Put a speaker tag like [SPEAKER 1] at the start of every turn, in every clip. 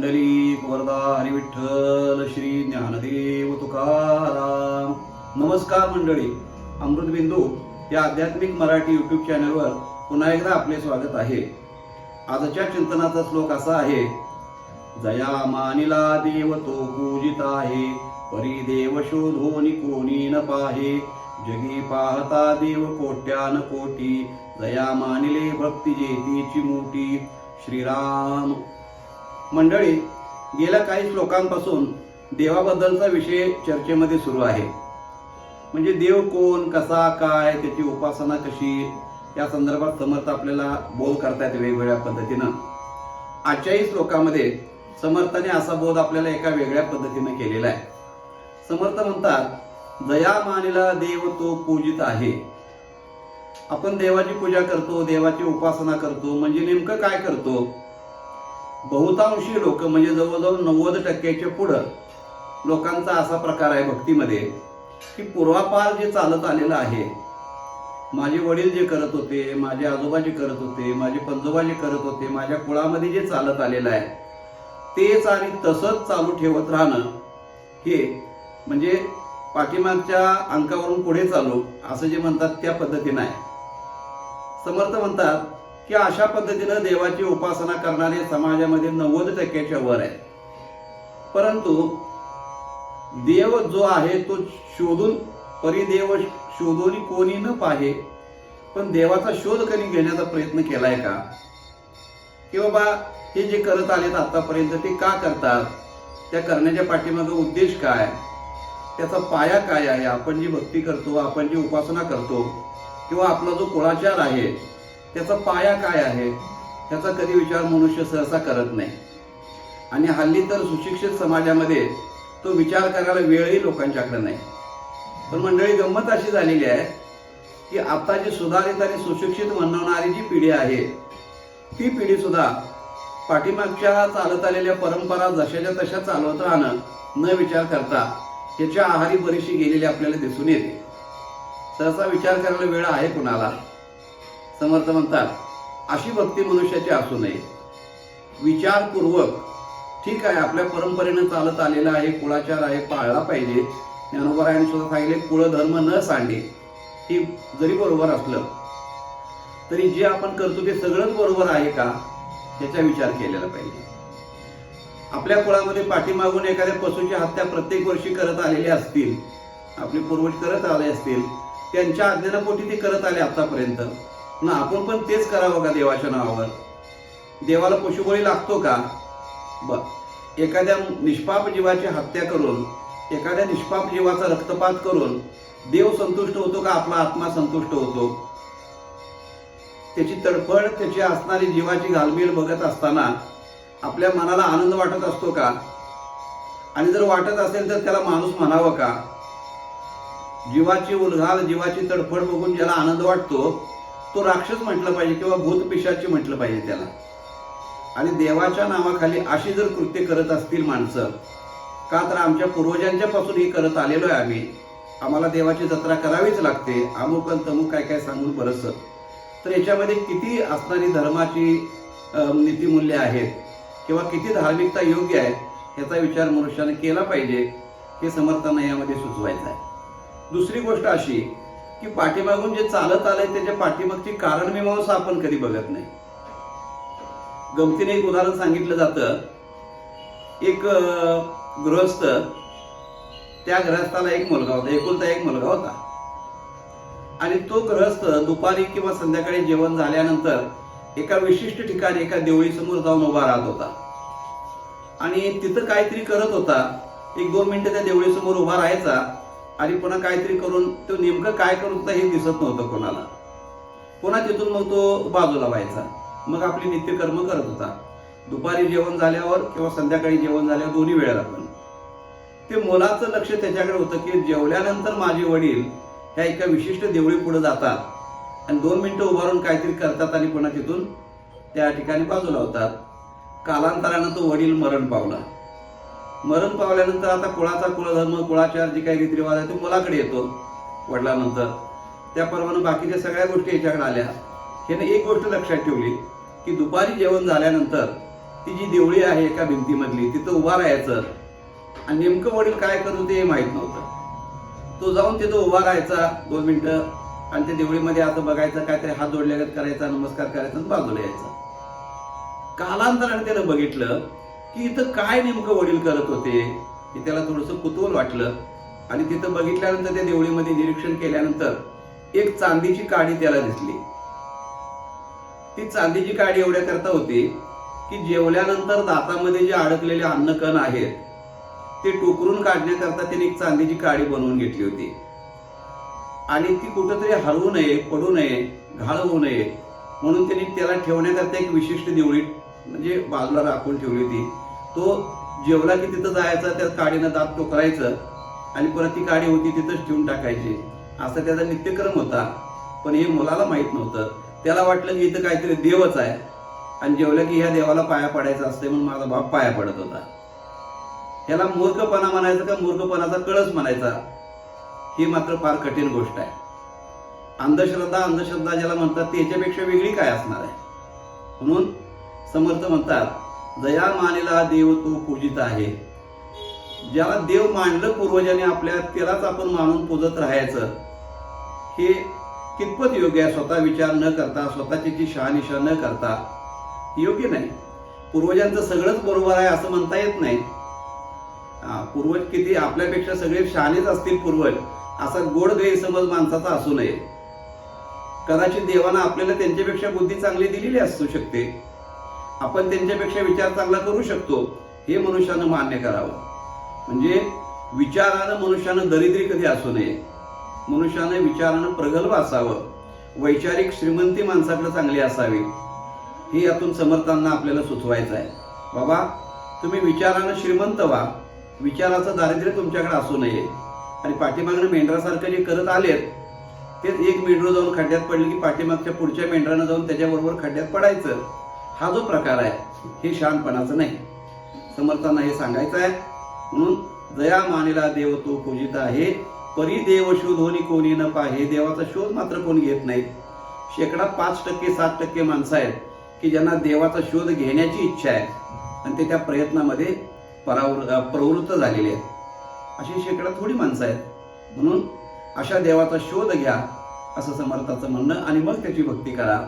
[SPEAKER 1] पुंडलिक वरदा हरिविठ्ठल श्री ज्ञानदेव तुकाराम. नमस्कार मंडळी. अमृतबिंदू या आध्यात्मिक मराठी युट्यूब चॅनलवर पुन्हा एकदा आपले स्वागत आहे. आजच्या चिंतनाचा श्लोक असा आहे जया मानिला देव तो पूजित आहे परी देव शोधोनी कोणी न पाहे जगी पाहता देव कोट्यान कोटी जया मानिले भक्ती जेतीची मोठी श्रीराम मंडळी गेल्या काही श्लोकांपासून देवाबद्दलचा विषय चर्चेमध्ये सुरू आहे. म्हणजे देव कोण कसा काय त्याची उपासना कशी या संदर्भात समर्थ आपल्याला बोध करतायत वेगवेगळ्या पद्धतीनं. आजच्याही श्लोकामध्ये समर्थाने असा बोध आपल्याला एका वेगळ्या पद्धतीनं केलेला आहे. समर्थ म्हणतात जया मानेला देव तो पूजित आहे. आपण देवाची पूजा करतो देवाची उपासना करतो म्हणजे नेमकं काय करतो? बहुतांशी लोक म्हणजे जवळजवळ नव्वद टक्क्याच्या पुढं लोकांचा असा प्रकार आहे भक्तीमध्ये की पूर्वापार जे चालत आलेलं आहे माझे वडील जे करत होते माझे आजोबा जे करत होते माझे पंजोबा जे करत होते माझ्या कुळामध्ये जे चालत आलेलं आहे तेच आणि तसंच चालू ठेवत राहणं हे म्हणजे पाठीमागच्या अंकावरून पुढे चालू असं जे म्हणतात त्या पद्धतीनं आहे. समर्थ म्हणतात की अशा पद्धतीनं देवाची उपासना करणारे समाजामध्ये नव्वद टक्क्याच्या वर आहे परंतु देव जो आहे तो शोधून परिदेव शोधून कोणी न पाहे पण देवाचा शोध कधी घेण्याचा प्रयत्न केलाय का? की बाबा हे जे करत आलेत आतापर्यंत ते का करतात? त्या करण्याच्या पाठीमागे उद्देश काय? त्याचा पाया काय आहे? आपण जी भक्ती करतो आपण जी उपासना करतो किंवा आपला जो कुळाचार आहे त्याचा पाया काय आहे त्याचा कधी विचार मनुष्य सहसा करत नाही. आणि हल्ली तर सुशिक्षित समाजामध्ये तो विचार करायला वेळही लोकांच्याकडे नाही. पण मंडळी गंमत अशी झालेली आहे की आता जी सुधारित आणि सुशिक्षित म्हणवणारी जी पिढी आहे ती पिढी सुद्धा पाठीमागच्या चालत आलेल्या परंपरा जशाच्या तशा चालवत राहणं न विचार करता याच्या आहारी बरीचशी गेलेली आपल्याला दिसून येते. सहसा विचार करायला वेळ आहे कुणाला? समर्थ म्हणतात अशी भक्ती मनुष्याची असू नये. विचारपूर्वक ठीक आहे आपल्या परंपरेनं चालत आलेला आहे कुळाचार आहे पाळला पाहिजे. ज्ञानोबरायाने सुद्धा सांगितले कुळधर्म न सांडे. हे जरी बरोबर असलं तरी जे आपण करतो ते सगळंच बरोबर आहे का? याचा विचार केलेला पाहिजे. आपल्या कुळामध्ये पाठीमागून एखाद्या पशूची हत्या प्रत्येक वर्षी करत आलेली असतील आपले पूर्वज करत आले असतील त्यांच्या अज्ञानापोटी ते करत आले आतापर्यंत. ना आपण पण तेच करावं का देवाच्या नावावर? देवाला पशुबळी लागतो का? ब एखाद्या निष्पाप जीवाची हत्या करून एखाद्या निष्पाप जीवाचा रक्तपात करून देव संतुष्ट होतो का? आपला आत्मा संतुष्ट होतो. त्याची तडफड त्याची असणारी जीवाची घालमेल बघत असताना आपल्या मनाला आनंद वाटत असतो का? आणि जर वाटत असेल तर त्याला माणूस म्हणावं का? जीवाची उलघाल जीवाची तडफड बघून ज्याला आनंद वाटतो तो राक्षस म्हटलं पाहिजे किंवा भूत पिशाची म्हटलं पाहिजे त्याला. आणि देवाच्या नावाखाली अशी जर कृत्य करत असतील माणसं का तर आमच्या पूर्वजांच्या पासून हे करत आलेलो आहे आम्ही. आम्हाला देवाची जत्रा करावीच लागते. अमुक आणि तमुक काय काय सांगून बरंच तर याच्यामध्ये किती असणारी धर्माची अं, नीतिमूल्य आहेत किंवा किती धार्मिकता योग्य आहे याचा विचार मनुष्याने केला पाहिजे हे समर्थांना यामध्ये सुचवायचं आहे. दुसरी गोष्ट अशी की पाठीमागून जे चालत आलंय त्याच्या पाठीमागची कारण मीमांसा आपण कधी बघत नाही. गमतीने एक उदाहरण सांगितलं जातं. एक गृहस्थ त्या गृहस्थाला एक मुलगा होता एकुलता एक मुलगा होता. आणि तो गृहस्थ दुपारी किंवा संध्याकाळी जेवण झाल्यानंतर एका विशिष्ट ठिकाणी एका देवळीसमोर जाऊन उभा राहत होता. आणि तिथं काहीतरी करत होता. एक दोन मिनिटं त्या देवळीसमोर उभा राहायचा. आणि पुन्हा काहीतरी करून तो नेमकं काय करून हे दिसत नव्हतं कोणाला. पुन्हा तिथून मग तो बाजूला व्हायचा. मग आपली नित्यकर्म करत होता. दुपारी जेवण झाल्यावर किंवा संध्याकाळी जेवण झाल्यावर दोन्ही वेळेला पण. ते मुलाचं लक्ष त्याच्याकडे होतं की जेवल्यानंतर माझे वडील ह्या एका विशिष्ट देवळी पुढे जातात. आणि दोन मिनिटं उभारून काहीतरी करतात आणि पुन्हा तिथून त्या ठिकाणी बाजूला होतात. कालांतरानं तो वडील मरण पावला. मरण पावल्यानंतर आता कुळाचा कुळधर्म कुळाचार जे काही रीतिरिवाज आहे तो मुलाकडे येतो वडिलानंतर. त्याप्रमाणे बाकीच्या सगळ्या गोष्टी याच्याकडे आल्या. ह्याने एक गोष्ट लक्षात ठेवली की दुपारी जेवण झाल्यानंतर ती जी देवळी आहे एका भिंतीमधली तिथं उभा राहायचं. आणि नेमकं वडील काय करू ते माहीत नव्हतं. तो जाऊन तिथं उभा राहायचा दोन मिनटं आणि त्या देवळीमध्ये असं बघायचं काहीतरी हात जोडल्यागत करायचा नमस्कार करायचा आणि बाजूला यायचं. कालांतराने त्यानं बघितलं की इथं काय नेमकं वडील करत होते हे त्याला थोडंसं कुतूहल वाटलं. आणि तिथं बघितल्यानंतर त्या देवळीमध्ये निरीक्षण केल्यानंतर एक चांदीची काडी त्याला दिसली. ती चांदीची काडी एवढ्या करता होती की जेवल्यानंतर दातामध्ये जे अडकलेले अन्नकण आहेत ते टोकरून काढण्याकरता त्याने एक चांदीची काडी बनवून घेतली होती. आणि ती कुठंतरी हरवू नये पडू नये घाळ होऊ नये म्हणून त्यांनी त्याला ठेवण्याकरता एक विशिष्ट देवळी म्हणजे बाजूला राखून ठेवली होती. तो जेवला की तिथं जायचा त्या काडीनं दात टोकरायचं आणि परत ती काडी होती तिथंच ठेवून टाकायची. असा त्याचा नित्यक्रम होता. पण हे मुलाला माहीत नव्हतं. त्याला वाटलं की इथं काहीतरी देवच आहे. आणि जेवलं की ह्या देवाला पाया पडायचा असते म्हणून माझा बाप पाया पडत होता. ह्याला मूर्खपणा म्हणायचा का मूर्खपणाचा कळस म्हणायचा? ही मात्र फार कठीण गोष्ट आहे. अंधश्रद्धा अंधश्रद्धा ज्याला म्हणतात त्याच्यापेक्षा वेगळी काय असणार आहे? म्हणून समर्थ म्हणतात जया मानेला देव तो पूजित आहे. ज्याला देव मांडलं पूर्वजाने आपल्या त्यालाच आपण मानून पूजत राहायचं. हे कितपत योग्य आहे? स्वतः विचार न करता स्वतःची जी शहानिशा न करता. योग्य नाही. पूर्वजांचं सगळंच बरोबर आहे असं म्हणता येत नाही. पूर्वज किती आपल्यापेक्षा सगळे शहाणेच असतील पूर्वज. असा गोड गैरसमज माणसाचा असू नये. कदाचित देवानं आपल्याला त्यांच्यापेक्षा बुद्धी चांगली दिलेली असू शकते. आपण त्यांच्यापेक्षा विचार चांगला करू शकतो हे मनुष्यानं मान्य करावं. म्हणजे विचारानं मनुष्यानं दरिद्री कधी असू नये. मनुष्यानं विचारानं प्रगल्भ असावं. वैचारिक श्रीमंती माणसाकडे चांगली असावी. हे यातून समर्थांना आपल्याला सुचवायचं आहे. बाबा तुम्ही विचारानं श्रीमंत व्हा. विचाराचं दारिद्र्य तुमच्याकडे असू नये. आणि पाठीमागनं मेंढरासारखं जे करत आलेत तेच एक मेंढरं जाऊन खड्ड्यात पडले की पाठीमागच्या पुढच्या मेंढरानं जाऊन त्याच्याबरोबर खड्ड्यात पडायचं. हा जो प्रकार आहे हे शहाणपणाचं नाही. समर्थांना हे सांगायचं आहे. म्हणून जया मानेला देव तो पूजित आहे. परी देव शोधोनी कोणी न पाहे. देवाचा शोध मात्र कोण घेत नाहीत. शेकडा पाच टक्के सात टक्के माणसं आहेत की ज्यांना देवाचा शोध घेण्याची इच्छा आहे. आणि ते त्या प्रयत्नामध्ये परावृ प्रवृत्त झालेले आहेत. अशी शेकडा थोडी माणसं आहेत. म्हणून अशा देवाचा शोध घ्या असं समर्थाचं म्हणणं आणि मग त्याची भक्ती करा.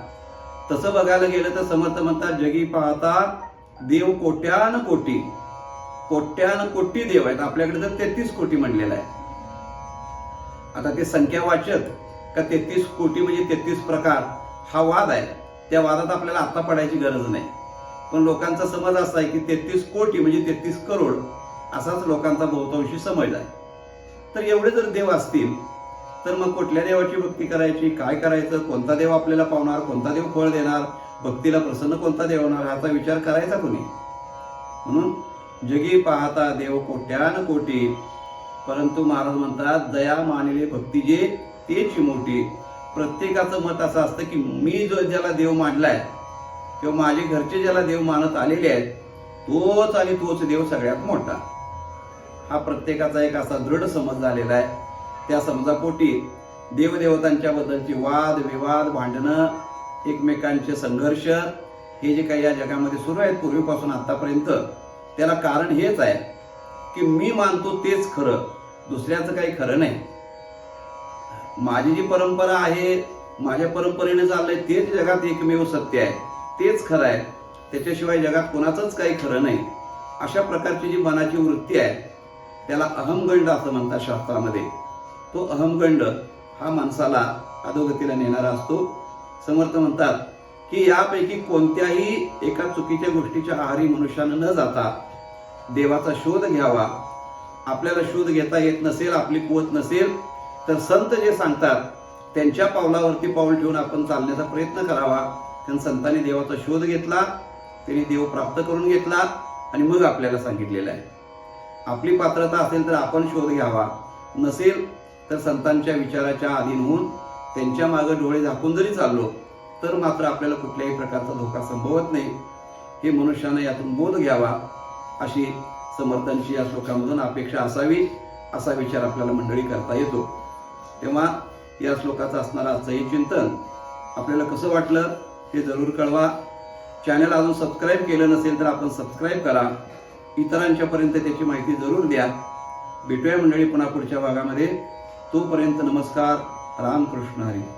[SPEAKER 1] तसं बघायला गेलं तर समर्थ म्हणतात जगी पाहता देव कोट्यान कोटी. कोट्यान कोटी देव आहेत. आपल्याकडे तर तेहतीस कोटी म्हणलेलं आहे. आता ते संख्या वाचक का तेहतीस कोटी म्हणजे तेहतीस प्रकार हा वाद आहे. त्या वादात आपल्याला आता पडायची गरज नाही. पण लोकांचा समज असा आहे की तेहतीस कोटी म्हणजे तेहतीस करोड असाच लोकांचा बहुतांशी समज आहे. तर एवढे जर देव असतील तर मग कुठल्या देवाची भक्ती करायची? काय करायचं? कोणता देव आपल्याला पावणार? कोणता देव फळ देणार? भक्तीला प्रसन्न कोणता देव होणार? ह्याचा विचार करायचा कोणी? म्हणून जगी पाहता देव कोट्यान कोटी. परंतु महाराज म्हणतात दया मानिले भक्ती जे तेची मोठी. प्रत्येकाचं मत असं असतं की मी जो ज्याला देव मानलाय किंवा माझे घरचे ज्याला देव मानत आलेले आहेत तोच आणि तोच देव सगळ्यात मोठा. हा प्रत्येकाचा एक असा दृढ समज झालेला आहे. त्या समजापोटी देवदेवतांच्या बद्दलचे वाद विवाद भांडणं एकमेकांचे संघर्ष हे जे काही या जगामध्ये सुरू आहेत पूर्वीपासून आतापर्यंत त्याला कारण हेच आहे की मी मानतो तेच खरं दुसऱ्याचं काही खरं नाही. माझी जी परंपरा आहे माझ्या परंपरेने चाललंय तेच जगात एकमेव सत्य आहे तेच खरं आहे. त्याच्याशिवाय जगात कोणाचंच काही खरं नाही. अशा प्रकारची जी मनाची वृत्ती आहे त्याला अहमगंड असं म्हणतात शास्त्रामध्ये. तो अहमगंड हा माणसाला अधोगतीला नेणारा असतो. समर्थ म्हणतात की यापैकी कोणत्याही एका चुकीच्या गोष्टीच्या आहारी मनुष्यानं न जाता देवाचा शोध घ्यावा. आपल्याला शोध घेता येत नसेल आपली कुवत नसेल तर संत जे सांगतात त्यांच्या पावलावरती पाऊल ठेवून आपण चालण्याचा प्रयत्न करावा. कारण संतांनी देवाचा शोध घेतला त्यांनी देव प्राप्त करून घेतला आणि मग आपल्याला सांगितलेलं आहे. आपली पात्रता असेल तर आपण शोध घ्यावा. नसेल तर संतांच्या विचाराच्या अधीन होऊन त्यांच्या मागे डोळे झाकून जरी चाललो तर मात्र आपल्याला कुठल्याही प्रकारचा धोका संभवत नाही. हे मनुष्यानं यातून बोध घ्यावा अशी समर्थांची या श्लोकामधून अपेक्षा असावी असा विचार आपल्याला मंडळी करता येतो. तेव्हा या श्लोकाचं असणारा आजचं हे चिंतन आपल्याला कसं वाटलं हे जरूर कळवा. चॅनल अजून सबस्क्राईब केलं नसेल तर आपण सबस्क्राईब करा. इतरांच्यापर्यंत त्याची माहिती जरूर द्या. भेटूया मंडळी पुन्हा पुढच्या भागामध्ये. तोपर्यंत नमस्कार. रामकृष्ण हरी.